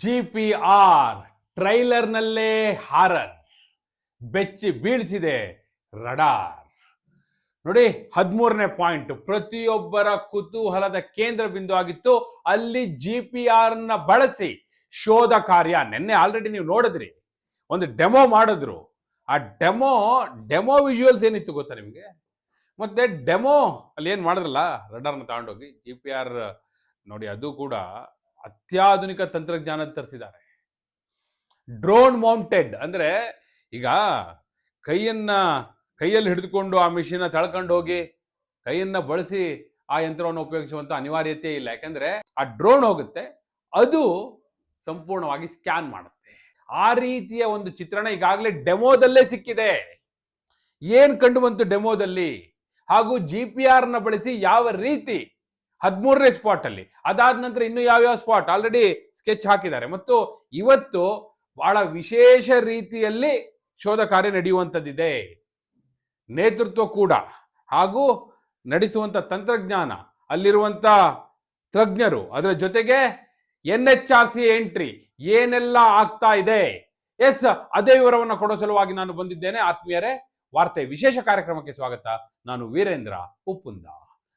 G P R ಟ್ರೈಲರ್ನಲ್ಲೇ horror ಬೆಚ್ಚಿ ಬೀಳಿಸಿದೆ ರಡಾರ್ ನೋಡಿ, ಹದಿಮೂರನೇ ಪಾಯಿಂಟ್ ಪ್ರತಿಯೊಬ್ಬರ ಕುತೂಹಲದ ಕೇಂದ್ರ ಬಿಂದು ಆಗಿತ್ತು. ಅಲ್ಲಿ ಜಿ ಪಿ ಬಳಸಿ ಶೋಧ ಕಾರ್ಯ ನಿನ್ನೆ ಆಲ್ರೆಡಿ ನೀವು ನೋಡಿದ್ರಿ. ಒಂದು ಡೆಮೋ ಮಾಡಿದ್ರು. ಆ ಡೆಮೋ ಡೆಮೋ ವಿಜುವಲ್ಸ್ ಏನಿತ್ತು ಗೊತ್ತಾ ನಿಮಗೆ? ಮತ್ತೆ ಡೆಮೋ ಅಲ್ಲಿ ಏನು ಮಾಡಿದ್ರಲ್ಲ ರಡಾರ್ನ ತಗೊಂಡೋಗಿ ಜಿ ಪಿ ಆರ್ ನೋಡಿ ಅದು ಕೂಡ ಅತ್ಯಾಧುನಿಕ ತಂತ್ರಜ್ಞಾನ ತರಿಸಿದ್ದಾರೆ. ಡ್ರೋನ್ ಮೌಂಟೆಡ್ ಅಂದ್ರೆ ಈಗ ಕೈಯನ್ನ ಕೈಯಲ್ಲಿ ಹಿಡಿದುಕೊಂಡು ಆ ಮಿಷಿನ್ ತಳ್ಕೊಂಡು ಹೋಗಿ ಕೈಯನ್ನ ಬಳಸಿ ಆ ಯಂತ್ರವನ್ನು ಉಪಯೋಗಿಸುವಂತ ಅನಿವಾರ್ಯತೆ ಇಲ್ಲ. ಯಾಕಂದ್ರೆ ಆ ಡ್ರೋನ್ ಹೋಗುತ್ತೆ, ಅದು ಸಂಪೂರ್ಣವಾಗಿ ಸ್ಕ್ಯಾನ್ ಮಾಡುತ್ತೆ. ಆ ರೀತಿಯ ಒಂದು ಚಿತ್ರಣ ಈಗಾಗಲೇ ಡೆಮೋದಲ್ಲೇ ಸಿಕ್ಕಿದೆ. ಏನು ಕಂಡು ಬಂತು ಡೆಮೋದಲ್ಲಿ? ಹಾಗೂ ಜಿ ಪಿ ಆರ್ನ ಬಳಸಿ ಯಾವ ರೀತಿ ಹದಿಮೂರನೇ ಸ್ಪಾಟ್ ಅಲ್ಲಿ. ಅದಾದ ನಂತರ ಇನ್ನು ಯಾವ್ಯಾವ ಸ್ಪಾಟ್ ಆಲ್ರೆಡಿ ಸ್ಕೆಚ್ ಹಾಕಿದ್ದಾರೆ. ಮತ್ತು ಇವತ್ತು ಬಹಳ ವಿಶೇಷ ರೀತಿಯಲ್ಲಿ ಶೋಧ ಕಾರ್ಯ ನಡೆಯುವಂಥದ್ದಿದೆ. ನೇತೃತ್ವ ಕೂಡ ಹಾಗೂ ನಡೆಸುವಂತ ತಂತ್ರಜ್ಞಾನ ಅಲ್ಲಿರುವಂತ ತಜ್ಞರು, ಅದರ ಜೊತೆಗೆ N H R C entry ಏನೆಲ್ಲ ಆಗ್ತಾ ಇದೆ? ಎಸ್, ಅದೇ ವಿವರವನ್ನು ಕೊಡೋ ಸಲುವಾಗಿ ನಾನು ಬಂದಿದ್ದೇನೆ. ಆತ್ಮೀಯರೇ, ವಾರ್ತೆ ವಿಶೇಷ ಕಾರ್ಯಕ್ರಮಕ್ಕೆ ಸ್ವಾಗತ. ನಾನು ವೀರೇಂದ್ರ ಉಪ್ಪುಂದ.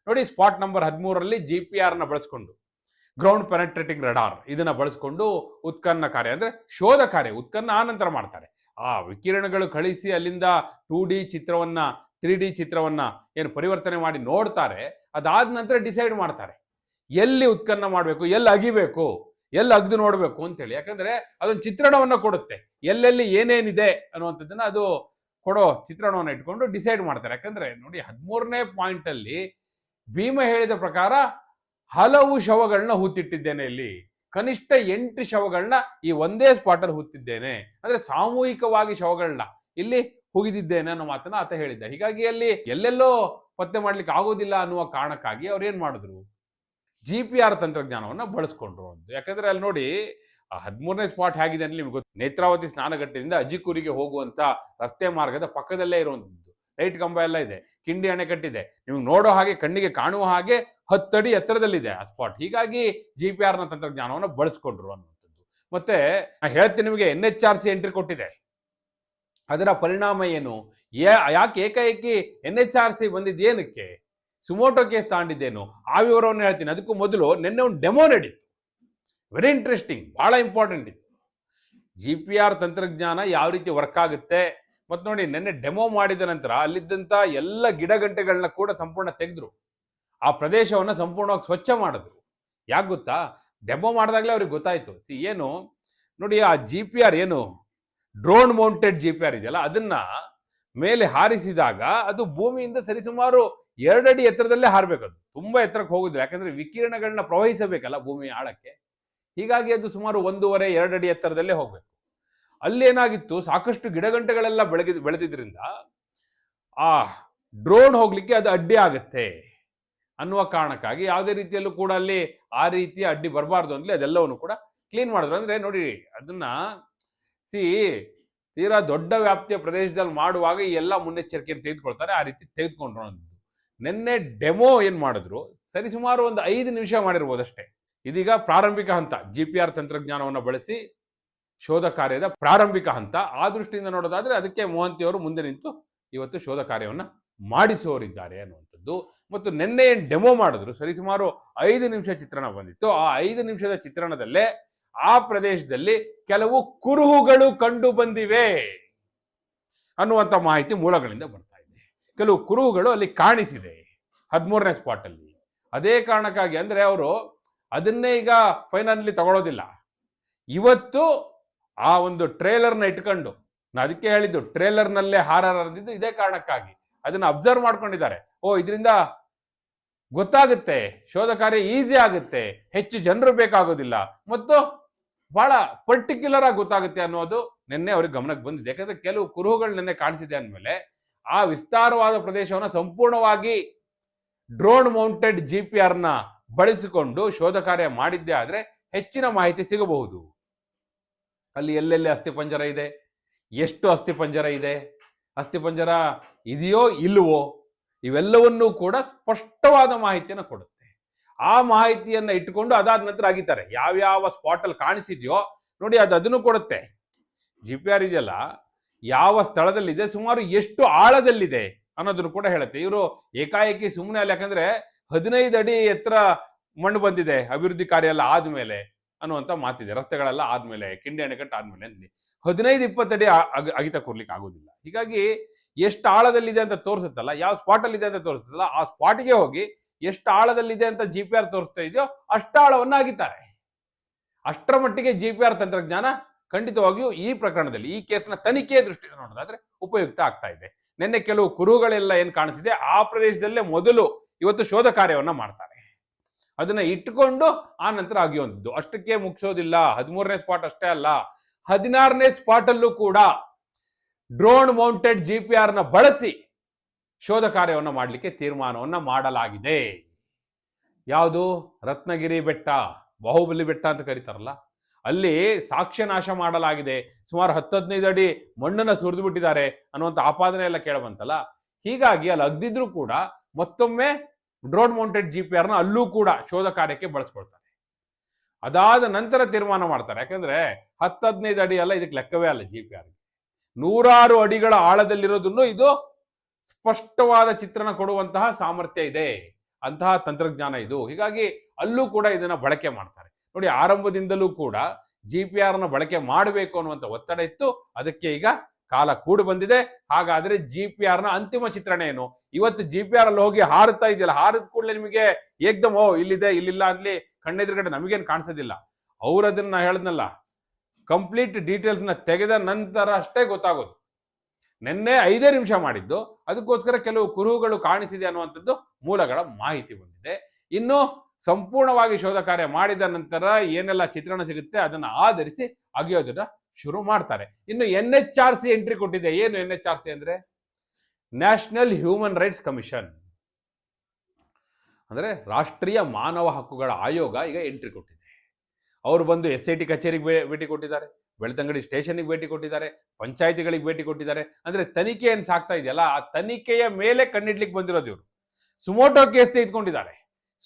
ನೋಡಿ, ಸ್ಪಾಟ್ ನಂಬರ್ ಹದಿಮೂರರಲ್ಲಿ ಜಿ ಪಿ ಆರ್ನ ಬಳಸ್ಕೊಂಡು ಗ್ರೌಂಡ್ ಪೆನೆಟ್ರೇಟಿಂಗ್ ರಡಾರ್ ಇದನ್ನ ಬಳಸ್ಕೊಂಡು ಉತ್ಖನ್ನ ಕಾರ್ಯ, ಅಂದ್ರೆ ಶೋಧ ಕಾರ್ಯ, ಉತ್ಖನ್ನ ಆನಂತರ ಮಾಡ್ತಾರೆ. ಆ ವಿಕಿರಣಗಳು ಕಳಿಸಿ ಅಲ್ಲಿಂದ ಟೂ ಡಿ ಚಿತ್ರವನ್ನ ತ್ರೀ ಡಿ ಚಿತ್ರವನ್ನ ಏನು ಪರಿವರ್ತನೆ ಮಾಡಿ ನೋಡ್ತಾರೆ, ಅದಾದ ನಂತರ ಡಿಸೈಡ್ ಮಾಡ್ತಾರೆ. ಎಲ್ಲಿ ಉತ್ಕನ್ನ ಮಾಡಬೇಕು, ಎಲ್ಲಿ ಅಗಿಬೇಕು, ಎಲ್ಲಿ ಅಗ್ದು ನೋಡಬೇಕು ಅಂತೇಳಿ. ಯಾಕಂದ್ರೆ ಅದೊಂದು ಚಿತ್ರಣವನ್ನ ಕೊಡುತ್ತೆ. ಎಲ್ಲೆಲ್ಲಿ ಏನೇನಿದೆ ಅನ್ನುವಂಥದ್ದನ್ನ ಅದು ಕೊಡೋ ಚಿತ್ರಣವನ್ನು ಇಟ್ಕೊಂಡು ಡಿಸೈಡ್ ಮಾಡ್ತಾರೆ. ಯಾಕಂದ್ರೆ ನೋಡಿ, ಹದಿಮೂರನೇ ಪಾಯಿಂಟ್ ಅಲ್ಲಿ ಭೀಮ ಹೇಳಿದ ಪ್ರಕಾರ ಹಲವು ಶವಗಳನ್ನ ಹೂತಿಟ್ಟಿದ್ದೇನೆ ಇಲ್ಲಿ. ಕನಿಷ್ಠ ಎಂಟು ಶವಗಳನ್ನ ಈ ಒಂದೇ ಸ್ಪಾಟ್ ಅಲ್ಲಿ ಹೂತಿದ್ದೇನೆ. ಅಂದ್ರೆ ಸಾಮೂಹಿಕವಾಗಿ ಶವಗಳನ್ನ ಇಲ್ಲಿ ಹುಗಿದಿದ್ದೇನೆ ಅನ್ನೋ ಮಾತನ್ನ ಆತ ಹೇಳಿದ್ದ. ಹೀಗಾಗಿ ಅಲ್ಲಿ ಎಲ್ಲೆಲ್ಲೋ ಪತ್ತೆ ಮಾಡ್ಲಿಕ್ಕೆ ಆಗೋದಿಲ್ಲ ಅನ್ನುವ ಕಾರಣಕ್ಕಾಗಿ ಅವ್ರು ಏನ್ ಮಾಡಿದ್ರು? ಜಿ ಪಿ ಆರ್ ತಂತ್ರಜ್ಞಾನವನ್ನ ಬಳಸ್ಕೊಂಡ್ರು ಅಂತ. ಯಾಕಂದ್ರೆ ಅಲ್ಲಿ ನೋಡಿ ಹದಿಮೂರನೇ ಸ್ಪಾಟ್ ಹೇಗಿದೆ ಅಂದ್ರೆ ನಿಮ್ಗೆ ಗೊತ್ತು. ನೇತ್ರಾವತಿ ಸ್ನಾನಘಟ್ಟದಿಂದ ಅಜಿಕೂರಿಗೆ ಹೋಗುವಂತ ರಸ್ತೆ ಮಾರ್ಗದ ಪಕ್ಕದಲ್ಲೇ ಇರುವಂತದ್ದು. ಲೈಟ್ ಕಂಬ ಎಲ್ಲ ಇದೆ. ಕಿಂಡಿ ಅಣೆಕಟ್ಟಿದೆ ನಿಮ್ಗೆ ನೋಡೋ ಹಾಗೆ, ಕಣ್ಣಿಗೆ ಕಾಣುವ ಹಾಗೆ ಹತ್ತಡಿ ಎತ್ತರದಲ್ಲಿದೆ ಆ ಸ್ಪಾಟ್ ಹೀಗಾಗಿ ಜಿ ಪಿ ಆರ್ನ ತಂತ್ರಜ್ಞಾನವನ್ನು ಬಳಸ್ಕೊಂಡ್ರು ಅನ್ನುವಂಥದ್ದು. ಮತ್ತೆ ನಾ ಹೇಳ್ತೀನಿ ನಿಮಗೆ N H R C entry ಕೊಟ್ಟಿದೆ. ಅದರ ಪರಿಣಾಮ ಏನು? ಯಾಕೆ ಏಕಾಏಕಿ ಎನ್ ಎಚ್ ಆರ್ ಸಿ ಬಂದಿದ್ದೇನಕ್ಕೆ ಸುಮೋಟೋ ಕೇಸ್ ತಗೊಂಡಿದ್ದೇನು? ಆ ವಿವರವನ್ನು ಹೇಳ್ತೀನಿ. ಅದಕ್ಕೂ ಮೊದಲು ನಿನ್ನೆ ಒಂದು ಡೆಮೋ ನಡೀತು. ವೆರಿ ಇಂಟ್ರೆಸ್ಟಿಂಗ್ ಬಹಳ ಇಂಪಾರ್ಟೆಂಟ್ ಇತ್ತು. ಜಿ ಪಿ ಆರ್ ತಂತ್ರಜ್ಞಾನ ಯಾವ ರೀತಿ ವರ್ಕ್ ಆಗುತ್ತೆ? ಮತ್ತು ನೋಡಿ ನಿನ್ನೆ ಡೆಮೋ ಮಾಡಿದ ನಂತರ ಅಲ್ಲಿದ್ದಂಥ ಎಲ್ಲ ಗಿಡಗಂಟೆಗಳನ್ನ ಕೂಡ ಸಂಪೂರ್ಣ ತೆಗೆದ್ರು. ಆ ಪ್ರದೇಶವನ್ನು ಸಂಪೂರ್ಣವಾಗಿ ಸ್ವಚ್ಛ ಮಾಡಿದ್ರು. ಯಾಕೆ ಗೊತ್ತಾ? ಡೆಮೋ ಮಾಡಿದಾಗಲೇ ಅವ್ರಿಗೆ ಗೊತ್ತಾಯಿತು. ಸಿ, ಏನು? ನೋಡಿ, ಆ ಜಿ ಪಿ ಆರ್ ಏನು? Drone mounted G P R ಇದೆಯಲ್ಲ, ಅದನ್ನ ಮೇಲೆ ಹಾರಿಸಿದಾಗ ಅದು ಭೂಮಿಯಿಂದ ಸರಿಸುಮಾರು ಎರಡಡಿ ಎತ್ತರದಲ್ಲೇ ಹಾರಬೇಕು ಅದು ತುಂಬಾ ಎತ್ತರಕ್ಕೆ ಹೋಗುದಿಲ್ಲ. ಯಾಕಂದ್ರೆ ವಿಕಿರಣಗಳನ್ನ ಪ್ರವಹಿಸಬೇಕಲ್ಲ ಭೂಮಿಯ ಆಳಕ್ಕೆ. ಹೀಗಾಗಿ ಅದು ಸುಮಾರು ಒಂದೂವರೆ ಎರಡಡಿ ಎತ್ತರದಲ್ಲೇ ಹೋಗ್ಬೇಕು. ಅಲ್ಲೇನಾಗಿತ್ತು? ಸಾಕಷ್ಟು ಗಿಡಗಂಟೆಗಳೆಲ್ಲ ಬೆಳಗಿ ಬೆಳೆದಿದ್ರಿಂದ ಆ ಡ್ರೋನ್ ಹೋಗ್ಲಿಕ್ಕೆ ಅದು ಅಡ್ಡಿ ಆಗುತ್ತೆ ಅನ್ನುವ ಕಾರಣಕ್ಕಾಗಿ ಯಾವುದೇ ರೀತಿಯಲ್ಲೂ ಕೂಡ ಅಲ್ಲಿ ಆ ರೀತಿಯ ಅಡ್ಡಿ ಬರಬಾರ್ದು ಅಂತಲೇ ಅದೆಲ್ಲವನ್ನು ಕೂಡ ಕ್ಲೀನ್ ಮಾಡಿದ್ರು. ಅಂದ್ರೆ ನೋಡಿ, ಅದನ್ನ ಸಿ ತೀರಾ ದೊಡ್ಡ ವ್ಯಾಪ್ತಿಯ ಪ್ರದೇಶದಲ್ಲಿ ಮಾಡುವಾಗ ಈ ಎಲ್ಲ ಮುನ್ನೆಚ್ಚರಿಕೆಯನ್ನು ತೆಗೆದುಕೊಳ್ತಾರೆ. ಆ ರೀತಿ ತೆಗೆದುಕೊಂಡ್ರು ನಿನ್ನೆ ಡೆಮೋ ಏನು ಮಾಡಿದ್ರು? ಸರಿಸುಮಾರು ಒಂದು ಐದು ನಿಮಿಷ ಮಾಡಿರ್ಬೋದಷ್ಟೇ. ಇದೀಗ ಪ್ರಾರಂಭಿಕ ಹಂತ. ಜಿ ಪಿ ಆರ್ ತಂತ್ರಜ್ಞಾನವನ್ನು ಬಳಸಿ ಶೋಧ ಕಾರ್ಯದ ಪ್ರಾರಂಭಿಕ ಹಂತ. ಆ ದೃಷ್ಟಿಯಿಂದ ನೋಡೋದಾದ್ರೆ ಅದಕ್ಕೆ ಮೋಹಂತಿಯವರು ಮುಂದೆ ನಿಂತು ಇವತ್ತು ಶೋಧ ಕಾರ್ಯವನ್ನು ಮಾಡಿಸುವವರಿದ್ದಾರೆ ಅನ್ನುವಂಥದ್ದು. ಮತ್ತು ನಿನ್ನೆ ಏನು ಡೆಮೋ ಮಾಡಿದ್ರು, ಸರಿಸುಮಾರು ಐದು ನಿಮಿಷ ಚಿತ್ರಣ ಬಂದಿತ್ತು. ಆ ಐದು ನಿಮಿಷದ ಚಿತ್ರಣದಲ್ಲೇ ಆ ಪ್ರದೇಶದಲ್ಲಿ ಕೆಲವು ಕುರುಹುಗಳು ಕಂಡು ಬಂದಿವೆ ಅನ್ನುವಂಥ ಮಾಹಿತಿ ಮೂಲಗಳಿಂದ ಬರ್ತಾ ಇದೆ. ಕೆಲವು ಕುರುಹುಗಳು ಅಲ್ಲಿ ಕಾಣಿಸಿದೆ ಹದಿಮೂರನೇ ಸ್ಪಾಟ್ ಅಲ್ಲಿ. ಅದೇ ಕಾರಣಕ್ಕಾಗಿ ಅಂದ್ರೆ ಅವರು ಅದನ್ನೇ ಈಗ ಫೈನಲಿ ತಗೊಳ್ಳೋದಿಲ್ಲ ಇವತ್ತು ಆ ಒಂದು ಟ್ರೇಲರ್ನ ಇಟ್ಕೊಂಡು ನಾನು ಅದಕ್ಕೆ ಹೇಳಿದ್ದು ಟ್ರೇಲರ್ನಲ್ಲೇ ಹಾರದಿದ್ದು ಇದೇ ಕಾರಣಕ್ಕಾಗಿ. ಅದನ್ನ ಅಬ್ಸರ್ವ್ ಮಾಡ್ಕೊಂಡಿದ್ದಾರೆ. ಓ, ಇದರಿಂದ ಗೊತ್ತಾಗುತ್ತೆ, ಶೋಧ ಕಾರ್ಯ ಈಸಿ ಆಗುತ್ತೆ, ಹೆಚ್ಚು ಜನರು ಬೇಕಾಗೋದಿಲ್ಲ. ಮತ್ತು ಬಹಳ ಪರ್ಟಿಕ್ಯುಲರ್ ಆಗಿ ಗೊತ್ತಾಗುತ್ತೆ ಅನ್ನೋದು ನಿನ್ನೆ ಅವ್ರಿಗೆ ಗಮನಕ್ಕೆ ಬಂದಿದೆ. ಯಾಕಂದ್ರೆ ಕೆಲವು ಕುರುಹುಗಳು ನಿನ್ನೆ ಕಾಣಿಸಿದೆ ಅಂದಮೇಲೆ ಆ ವಿಸ್ತಾರವಾದ ಪ್ರದೇಶವನ್ನು ಸಂಪೂರ್ಣವಾಗಿ ಡ್ರೋನ್ ಮೌಂಟೆಡ್ ಜಿ ಪಿ ಆರ್ನ ಬಳಸಿಕೊಂಡು ಶೋಧ ಕಾರ್ಯ ಮಾಡಿದ್ದೇ ಆದರೆ ಹೆಚ್ಚಿನ ಮಾಹಿತಿ ಸಿಗಬಹುದು. ಅಲ್ಲಿ ಎಲ್ಲೆಲ್ಲಿ ಅಸ್ಥಿಪಂಜರ ಇದೆ? ಎಷ್ಟು ಅಸ್ಥಿಪಂಜರ ಇದೆ? ಅಸ್ಥಿಪಂಜರ ಇದೆಯೋ ಇಲ್ಲವೋ ಇವೆಲ್ಲವನ್ನೂ ಕೂಡ ಸ್ಪಷ್ಟವಾದ ಮಾಹಿತಿಯನ್ನು ಕೊಡುತ್ತೆ. ಆ ಮಾಹಿತಿಯನ್ನು ಇಟ್ಟುಕೊಂಡು ಅದಾದ ನಂತರ ಅಗಿತಾರೆ ಯಾವ್ಯಾವ ಸ್ಪಾಟ್ ಅಲ್ಲಿ ಕಾಣಿಸಿದ್ಯೋ ನೋಡಿ ಅದು ಅದನ್ನು ಕೊಡುತ್ತೆ. ಜಿ ಪಿ ಆರ್ ಇದೆಯಲ್ಲ, ಯಾವ ಸ್ಥಳದಲ್ಲಿದೆ, ಸುಮಾರು ಎಷ್ಟು ಆಳದಲ್ಲಿದೆ ಅನ್ನೋದನ್ನು ಕೂಡ ಹೇಳುತ್ತೆ. ಇವರು ಏಕಾಏಕಿ ಸುಮ್ಮನೆ ಅಲ್ಲ ಯಾಕಂದ್ರೆ ಹದಿನೈದು ಅಡಿ ಎತ್ತರ ಮಣ್ಣು ಬಂದಿದೆ ಅಭಿವೃದ್ಧಿ ಕಾರ್ಯ ಎಲ್ಲ ಆದ್ಮೇಲೆ. ಅನ್ನುವಂತ ಮಾತಿದೆ. ರಸ್ತೆಗಳೆಲ್ಲ ಆದ್ಮೇಲೆ, ಕಿಂಡಿ ಅಣೆಕಟ್ಟು ಆದ್ಮೇಲೆ ಅಂತ ಹದಿನೈದು ಇಪ್ಪತ್ತಡಿ ಅಗಿತ ಕೊರ್ಲಿಕ್ಕೆ ಆಗೋದಿಲ್ಲ. ಹೀಗಾಗಿ ಎಷ್ಟು ಆಳದಲ್ಲಿದೆ ಅಂತ ತೋರಿಸುತ್ತಲ್ಲ, ಯಾವ ಸ್ಪಾಟ್ ಅಲ್ಲಿ ಇದೆ ಅಂತ ತೋರಿಸುತ್ತಲ್ಲ, ಆ ಸ್ಪಾಟ್ಗೆ ಹೋಗಿ ಎಷ್ಟು ಆಳದಲ್ಲಿದೆ ಅಂತ ಜಿ ಪಿ ಆರ್ ತೋರಿಸ್ತಾ ಇದೆಯೋ ಅಷ್ಟು ಆಳವನ್ನ ಅಗಿತಾರೆ ಅಷ್ಟರ ಮಟ್ಟಿಗೆ ಜಿ ಪಿ ಆರ್ ತಂತ್ರಜ್ಞಾನ ಖಂಡಿತವಾಗಿಯೂ ಈ ಪ್ರಕರಣದಲ್ಲಿ, ಈ ಕೇಸ್ನ ತನಿಖೆಯ ದೃಷ್ಟಿಯಿಂದ ನೋಡೋದಾದ್ರೆ ಉಪಯುಕ್ತ ಆಗ್ತಾ ಇದೆ. ನಿನ್ನೆ ಕೆಲವು ಕುರುಗಳೆಲ್ಲ ಏನ್ ಕಾಣಿಸಿದೆ, ಆ ಪ್ರದೇಶದಲ್ಲೇ ಮೊದಲು ಇವತ್ತು ಶೋಧ ಕಾರ್ಯವನ್ನ ಮಾಡ್ತಾರೆ. ಅದನ್ನ ಇಟ್ಕೊಂಡು ಆ ನಂತರ ಅಗಿಯುವಂಥದ್ದು ಅಷ್ಟಕ್ಕೆ ಮುಗಿಸೋದಿಲ್ಲ. ಹದಿಮೂರನೇ ಸ್ಪಾಟ್ ಅಷ್ಟೇ ಅಲ್ಲ. ಹದಿನಾರನೇ ಸ್ಪಾಟ್ ಅಲ್ಲೂ ಕೂಡ ಡ್ರೋನ್ ಮೌಂಟೆಡ್ ಜಿ ಪಿ ಆರ್ನ ಬಳಸಿ ಶೋಧ ಕಾರ್ಯವನ್ನು ಮಾಡಲಿಕ್ಕೆ ತೀರ್ಮಾನವನ್ನ ಮಾಡಲಾಗಿದೆ. ಯಾವುದು? ರತ್ನಗಿರಿ ಬೆಟ್ಟ, ಬಾಹುಬಲಿ ಬೆಟ್ಟ ಅಂತ ಕರೀತಾರಲ್ಲ. ಅಲ್ಲಿ ಸಾಕ್ಷ್ಯ ನಾಶ ಮಾಡಲಾಗಿದೆ. ಸುಮಾರು ಹತ್ತು ಹದಿನೈದು ಅಡಿ ಮಣ್ಣನ್ನ ಸುರಿದು ಬಿಟ್ಟಿದ್ದಾರೆ ಅನ್ನುವಂಥ ಆಪಾದನೆ ಎಲ್ಲ ಕೇಳಬಂತಲ್ಲ. ಹೀಗಾಗಿ ಅಲ್ಲಿ ಅಗ್ದಿದ್ರು ಕೂಡ ಮತ್ತೊಮ್ಮೆ ಡ್ರೋನ್ ಮೌಂಟೆಡ್ ಜಿ ಪಿ ಆರ್ನ ಅಲ್ಲೂ ಕೂಡ ಶೋಧ ಕಾರ್ಯಕ್ಕೆ ಬಳಸ್ಕೊಳ್ತಾರೆ. ಅದಾದ ನಂತರ ತೀರ್ಮಾನ ಮಾಡ್ತಾರೆ. ಯಾಕಂದ್ರೆ ಹತ್ತು ಹದಿನೈದು ಅಡಿ ಅಲ್ಲ, ಇದಕ್ಕೆ ಲೆಕ್ಕವೇ ಅಲ್ಲ ಜಿ ಪಿ ಆರ್ ನೂರಾರು ಅಡಿಗಳ ಆಳದಲ್ಲಿರೋದನ್ನು ಇದು ಸ್ಪಷ್ಟವಾದ ಚಿತ್ರಣ ಕೊಡುವಂತಹ ಸಾಮರ್ಥ್ಯ ಇದೆ. ಅಂತಹ ತಂತ್ರಜ್ಞಾನ ಇದು. ಹೀಗಾಗಿ ಅಲ್ಲೂ ಕೂಡ ಇದನ್ನ ಬಳಕೆ ಮಾಡ್ತಾರೆ. ನೋಡಿ, ಆರಂಭದಿಂದಲೂ ಕೂಡ ಜಿ ಪಿ ಆರ್ನ ಬಳಕೆ ಮಾಡಬೇಕು ಅನ್ನುವಂಥ ಒತ್ತಡ ಇತ್ತು. ಅದಕ್ಕೆ ಈಗ ಕಾಲ ಕೂಡು ಬಂದಿದೆ. ಹಾಗಾದ್ರೆ ಜಿ ಪಿ ಆರ್ನ ಅಂತಿಮ ಚಿತ್ರಣ ಏನು? ಇವತ್ತು ಜಿ ಪಿ ಆರ್ ಅಲ್ಲಿ ಹೋಗಿ ಹಾರುತ್ತಾ ಇದೆಯಲ್ಲ, ಹಾರಿದ ಕೂಡಲೇ ನಿಮಗೆ ಏಕ್ದಮ್, ಓ, ಇಲ್ಲಿದೆ, ಇಲ್ಲಿಲ್ಲ ಅಲ್ಲಿ ಕಣ್ಣೆದುರುಗಡೆ ನಮಗೇನು ಕಾಣಿಸೋದಿಲ್ಲ. ಅವ್ರ ಅದನ್ನ ಹೇಳದ್ನಲ್ಲ ಕಂಪ್ಲೀಟ್ ಡೀಟೇಲ್ಸ್ನ ತೆಗೆದ ನಂತರ ಅಷ್ಟೇ ಗೊತ್ತಾಗೋದು. ನಿನ್ನೆ ಐದೇ ನಿಮಿಷ ಮಾಡಿದ್ದು, ಅದಕ್ಕೋಸ್ಕರ ಕೆಲವು ಕುರುಹುಗಳು ಕಾಣಿಸಿದೆ ಅನ್ನುವಂಥದ್ದು ಮೂಲಗಳ ಮಾಹಿತಿ ಬಂದಿದೆ. ಇನ್ನು ಸಂಪೂರ್ಣವಾಗಿ ಶೋಧ ಕಾರ್ಯ ಮಾಡಿದ ನಂತರ ಏನೆಲ್ಲ ಚಿತ್ರಣ ಸಿಗುತ್ತೆ ಅದನ್ನ ಆಧರಿಸಿ ಅಗಿಯೋದನ್ನ ಶುರು ಮಾಡ್ತಾರೆ. ಇನ್ನು N H R C entry ಕೊಟ್ಟಿದೆ. ಏನು ಎನ್ ಎಚ್ ಆರ್ ಸಿ ಅಂದ್ರೆ? National human rights commission. ಅಂದ್ರೆ ರಾಷ್ಟ್ರೀಯ ಮಾನವ ಹಕ್ಕುಗಳ ಆಯೋಗ ಈಗ ಎಂಟ್ರಿ ಕೊಟ್ಟಿದೆ. ಅವರು ಬಂದು ಎಸ್ ಐ ಟಿ ಕಚೇರಿಗೆ ಭೇಟಿ ಕೊಟ್ಟಿದ್ದಾರೆ. ಬೆಳ್ತಂಗಡಿ ಸ್ಟೇಷನ್ಗೆ ಭೇಟಿ ಕೊಟ್ಟಿದ್ದಾರೆ. ಪಂಚಾಯತಿಗಳಿಗೆ ಭೇಟಿ ಕೊಟ್ಟಿದ್ದಾರೆ. ಅಂದ್ರೆ ತನಿಖೆ ಏನ್ ಸಾಕ್ತಾ ಇದೆಯಲ್ಲ, ಆ ತನಿಖೆಯ ಮೇಲೆ ಕಣ್ಣಿಡ್ಲಿಕ್ಕೆ ಬಂದಿರೋದು ಇವರು. ಸುಮೋಟೋ ಕೇಸ್ ತೆಗೆದುಕೊಂಡಿದ್ದಾರೆ.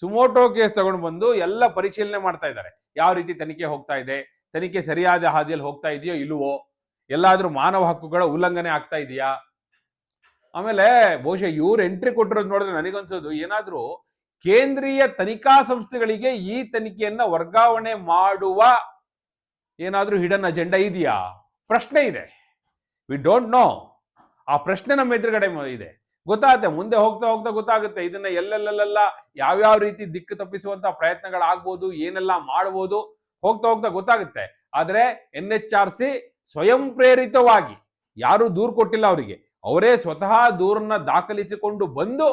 ಸುಮೋಟೋ ಕೇಸ್ ತಗೊಂಡು ಬಂದು ಎಲ್ಲ ಪರಿಶೀಲನೆ ಮಾಡ್ತಾ ಇದ್ದಾರೆ. ಯಾವ ರೀತಿ ತನಿಖೆ ಹೋಗ್ತಾ ಇದೆ? ತನಿಖೆ ಸರಿಯಾದ ಹಾದಿಯಲ್ಲಿ ಹೋಗ್ತಾ ಇದೆಯೋ ಇಲ್ವೋ ಎಲ್ಲಾದ್ರೂ ಮಾನವ ಹಕ್ಕುಗಳ ಉಲ್ಲಂಘನೆ ಆಗ್ತಾ ಇದೆಯಾ? ಆಮೇಲೆ ಬಹುಶಃ ಇವ್ರು ಎಂಟ್ರಿ ಕೊಟ್ಟಿರೋದು ನೋಡಿದ್ರೆ ನನಗನ್ಸೋದು, ಏನಾದ್ರೂ ಕೇಂದ್ರೀಯ ತನಿಖಾ ಸಂಸ್ಥೆಗಳಿಗೆ ಈ ತನಿಖೆಯನ್ನ ವರ್ಗಾವಣೆ ಮಾಡುವ ಏನಾದ್ರೂ ಹಿಡನ್ ಅಜೆಂಡಾ ಇದೆಯಾ? ಪ್ರಶ್ನೆ ಇದೆ. ವಿ ಡೋಂಟ್ ನೋ ಆ ಪ್ರಶ್ನೆ ನಮ್ಮ ಎದುರುಗಡೆ ಇದೆ. ಗೊತ್ತಾಗುತ್ತೆ, ಮುಂದೆ ಹೋಗ್ತಾ ಹೋಗ್ತಾ ಗೊತ್ತಾಗುತ್ತೆ. ಇದನ್ನ ಎಲ್ಲೆಲ್ಲೆಲ್ಲ ಯಾವ್ಯಾವ ರೀತಿ ದಿಕ್ಕು ತಪ್ಪಿಸುವಂತ ಪ್ರಯತ್ನಗಳಾಗ್ಬೋದು, ಏನೆಲ್ಲ ಮಾಡ್ಬೋದು ಹೋಗ್ತಾ ಹೋಗ್ತಾ ಗೊತ್ತಾಗುತ್ತೆ. ಆದ್ರೆ ಎನ್ ಎಚ್ ಆರ್ ಸಿ ಸ್ವಯಂ ಪ್ರೇರಿತವಾಗಿ ಯಾರು ದೂರು ಕೊಟ್ಟಿಲ್ಲ ಅವರಿಗೆ. ಅವರೇ ಸ್ವತಃ ದೂರನ್ನ ದಾಖಲಿಸಿಕೊಂಡು ಬಂದು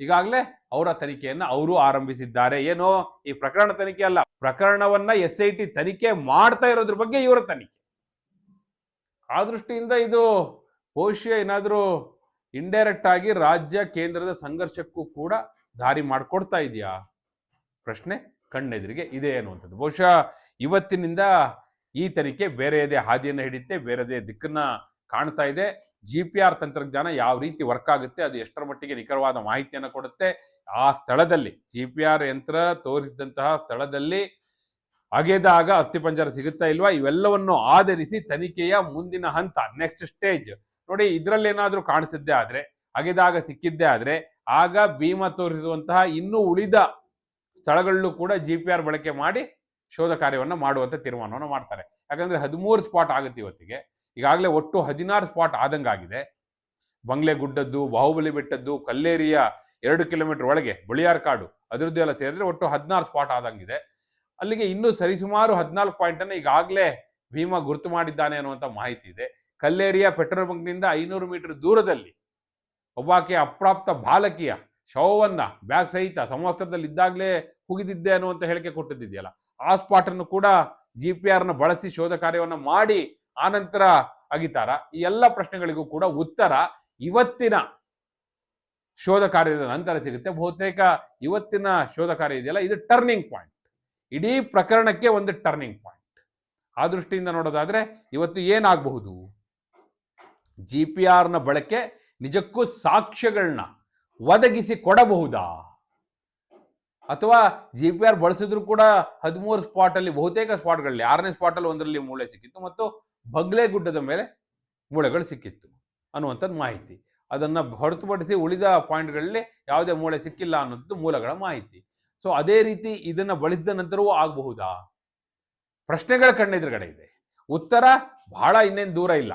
ಈಗಾಗಲೇ ಅವರ ತನಿಖೆಯನ್ನ ಅವರು ಆರಂಭಿಸಿದ್ದಾರೆ. ಏನು ಈ ಪ್ರಕರಣ ತನಿಖೆ ಅಲ್ಲ, ಪ್ರಕರಣವನ್ನ ಎಸ್ ಐ ಟಿ ತನಿಖೆ ಮಾಡ್ತಾ ಇರೋದ್ರ ಬಗ್ಗೆ ಇವರ ತನಿಖೆ. ಆ ದೃಷ್ಟಿಯಿಂದ ಇದು ಬಹುಶಃ ಏನಾದರೂ ಇಂಡೈರೆಕ್ಟ್ ಆಗಿ ರಾಜ್ಯ ಕೇಂದ್ರದ ಸಂಘರ್ಷಕ್ಕೂ ಕೂಡ ದಾರಿ ಮಾಡಿಕೊಡ್ತಾ ಇದೆಯಾ? ಪ್ರಶ್ನೆ. ಕಣ್ಣೆದುರಿಗೆ ಇದೆ ಅನ್ನುವಂಥದ್ದು. ಬಹುಶಃ ಇವತ್ತಿನಿಂದ ಈ ತನಿಖೆ ಬೇರೆಯದೇ ಹಾದಿಯನ್ನು ಹಿಡಿಯುತ್ತೆ ಬೇರೆದೇ ದಿಕ್ಕನ್ನ ಕಾಣ್ತಾ ಇದೆ. ಜಿ ಪಿ ಆರ್ ತಂತ್ರಜ್ಞಾನ ಯಾವ ರೀತಿ ವರ್ಕ್ ಆಗುತ್ತೆ, ಅದು ಎಷ್ಟರ ಮಟ್ಟಿಗೆ ನಿಖರವಾದ ಮಾಹಿತಿಯನ್ನು ಕೊಡುತ್ತೆ, ಆ ಸ್ಥಳದಲ್ಲಿ ಜಿ ಪಿ ಆರ್ ಯಂತ್ರ ತೋರಿಸಿದಂತಹ ಸ್ಥಳದಲ್ಲಿ ಅಗೆದಾಗ ಅಸ್ಥಿಪಂಜರ ಸಿಗುತ್ತಾ ಇಲ್ವಾ, ಇವೆಲ್ಲವನ್ನು ಆಧರಿಸಿ ತನಿಖೆಯ ಮುಂದಿನ ಹಂತ ನೆಕ್ಸ್ಟ್ ಸ್ಟೇಜ್ ನೋಡಿ ಇದರಲ್ಲೇನಾದರೂ ಕಾಣಿಸಿದ್ದೇ ಆದ್ರೆ, ಅಗೆದಾಗ ಸಿಕ್ಕಿದ್ದೇ ಆದ್ರೆ, ಆಗ ಭೀಮ ತೋರಿಸುವಂತಹ ಇನ್ನೂ ಉಳಿದ ಸ್ಥಳಗಳಲ್ಲೂ ಕೂಡ ಜಿ ಪಿ ಆರ್ ಬಳಕೆ ಮಾಡಿ ಶೋಧ ಕಾರ್ಯವನ್ನು ಮಾಡುವಂಥ ತೀರ್ಮಾನವನ್ನು ಮಾಡ್ತಾರೆ. ಯಾಕಂದ್ರೆ ಹದಿಮೂರು ಸ್ಪಾಟ್ ಆಗುತ್ತೆ ಇವತ್ತಿಗೆ. ಈಗಾಗಲೇ ಒಟ್ಟು ಹದಿನಾರು ಸ್ಪಾಟ್ ಆದಂಗಾಗಿದೆ ಬಂಗ್ಲೆ ಗುಡ್ಡದ್ದು ಬಾಹುಬಲಿ ಬೆಟ್ಟದ್ದು, ಕಲ್ಲೇರಿಯ ಎರಡು ಕಿಲೋಮೀಟರ್ ಒಳಗೆ, ಬುಳಿಯಾರ್ ಕಾಡು, ಅದರದ್ದು ಎಲ್ಲ ಸೇರಿದ್ರೆ ಒಟ್ಟು ಹದಿನಾರು ಸ್ಪಾಟ್ ಆದಂಗಿದೆ ಅಲ್ಲಿಗೆ ಇನ್ನೂ ಸರಿಸುಮಾರು ಹದಿನಾಲ್ಕು ಪಾಯಿಂಟ್ ಅನ್ನು ಈಗಾಗಲೇ ಭೀಮ ಗುರುತು ಮಾಡಿದ್ದಾನೆ ಅನ್ನುವಂಥ ಮಾಹಿತಿ ಇದೆ. ಕಲ್ಲೇರಿಯ ಪೆಟ್ರೋಲ್ ಬಂಕ್ನಿಂದ ಐನೂರು ಮೀಟರ್ ದೂರದಲ್ಲಿ ಒಬ್ಬಾಕೆ ಅಪ್ರಾಪ್ತ ಬಾಲಕಿಯ ಶವವನ್ನ ಬ್ಯಾಗ್ ಸಹಿತ ಸಂವತ್ಸರದಲ್ಲಿ ಇದ್ದಾಗಲೇ ಹುಗಿದಿದ್ದೆ ಅನ್ನುವಂಥ ಹೇಳಿಕೆ ಕೊಟ್ಟಿದ್ದೀಯಲ್ಲ ಆ ಸ್ಪಾಟನ್ನು ಕೂಡ ಜಿ ಪಿ ಆರ್ನ ಬಳಸಿ ಶೋಧ ಕಾರ್ಯವನ್ನು ಮಾಡಿ ಆನಂತರ ಅಗಿತಾರ. ಈ ಎಲ್ಲ ಪ್ರಶ್ನೆಗಳಿಗೂ ಕೂಡ ಉತ್ತರ ಇವತ್ತಿನ ಶೋಧ ಕಾರ್ಯದ ನಂತರ ಸಿಗುತ್ತೆ. ಬಹುತೇಕ ಇವತ್ತಿನ ಶೋಧ ಕಾರ್ಯ ಇದೆಯಲ್ಲ, ಇದು ಟರ್ನಿಂಗ್ ಪಾಯಿಂಟ್ ಇಡೀ ಪ್ರಕರಣಕ್ಕೆ ಒಂದು ಟರ್ನಿಂಗ್ ಪಾಯಿಂಟ್ ಆ ದೃಷ್ಟಿಯಿಂದ ನೋಡೋದಾದ್ರೆ ಇವತ್ತು ಏನಾಗಬಹುದು? ಜಿ ಪಿ ಆರ್ನ ಬಳಕೆ ನಿಜಕ್ಕೂ ಸಾಕ್ಷ್ಯಗಳನ್ನ ಒದಗಿಸಿ ಕೊಡಬಹುದಾ? ಅಥವಾ ಜಿ ಪಿ ಆರ್ ಬಳಸಿದ್ರು ಕೂಡ ಹದಿಮೂರು ಸ್ಪಾಟಲ್ಲಿ ಬಹುತೇಕ ಸ್ಪಾಟ್ಗಳಲ್ಲಿ ಆರನೇ ಸ್ಪಾಟಲ್ಲಿ ಒಂದರಲ್ಲಿ ಮೂಳೆ ಸಿಕ್ಕಿತ್ತು ಮತ್ತು ಬಗ್ಲೆ ಗುಡ್ಡದ ಮೇಲೆ ಮೂಳೆಗಳು ಸಿಕ್ಕಿತ್ತು ಅನ್ನುವಂಥದ್ದು ಮಾಹಿತಿ. ಅದನ್ನು ಹೊರತುಪಡಿಸಿ ಉಳಿದ ಪಾಯಿಂಟ್ಗಳಲ್ಲಿ ಯಾವುದೇ ಮೂಳೆ ಸಿಕ್ಕಿಲ್ಲ ಅನ್ನೋದು ಮೂಲಗಳ ಮಾಹಿತಿ. ಸೊ ಅದೇ ರೀತಿ ಇದನ್ನು ಬಳಸಿದ ನಂತರವೂ ಆಗಬಹುದಾ? ಪ್ರಶ್ನೆಗಳ ಕಣ್ಣೆದುರುಗಡೆ ಇದೆ. ಉತ್ತರ ಬಹಳ ಇನ್ನೇನು ದೂರ ಇಲ್ಲ.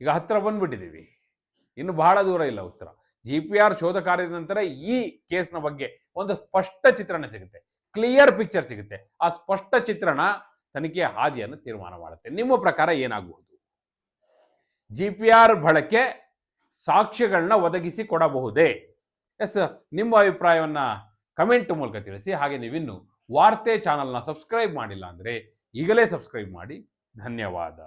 ಈಗ ಹತ್ತಿರ ಬಂದ್ಬಿಟ್ಟಿದ್ದೀವಿ. ಇನ್ನು ಬಹಳ ದೂರ ಇಲ್ಲ ಉತ್ತರ. ಜಿ ಪಿ ಆರ್ ಶೋಧ ಕಾರ್ಯದ ನಂತರ ಈ ಕೇಸ್ನ ಬಗ್ಗೆ ಒಂದು ಸ್ಪಷ್ಟ ಚಿತ್ರಣ ಸಿಗುತ್ತೆ. ಕ್ಲಿಯರ್ ಪಿಕ್ಚರ್ ಸಿಗುತ್ತೆ. ಆ ಸ್ಪಷ್ಟ ಚಿತ್ರಣ ತನಿಖೆಯ ಹಾದಿಯನ್ನು ತೀರ್ಮಾನ ಮಾಡುತ್ತೆ. ನಿಮ್ಮ ಪ್ರಕಾರ ಏನಾಗಬಹುದು? ಜಿ ಪಿ ಆರ್ ಬಳಕೆ ಸಾಕ್ಷ್ಯಗಳನ್ನ ಒದಗಿಸಿ ಕೊಡಬಹುದೇ? ಎಸ್ ನಿಮ್ಮ ಅಭಿಪ್ರಾಯವನ್ನ ಕಮೆಂಟ್ ಮೂಲಕ ತಿಳಿಸಿ. ಹಾಗೆ ನೀವಿನ್ನು ವಾರ್ತೆ ಚಾನಲ್ನ ಸಬ್ಸ್ಕ್ರೈಬ್ ಮಾಡಿಲ್ಲ ಅಂದರೆ ಈಗಲೇ ಸಬ್ಸ್ಕ್ರೈಬ್ ಮಾಡಿ. ಧನ್ಯವಾದ.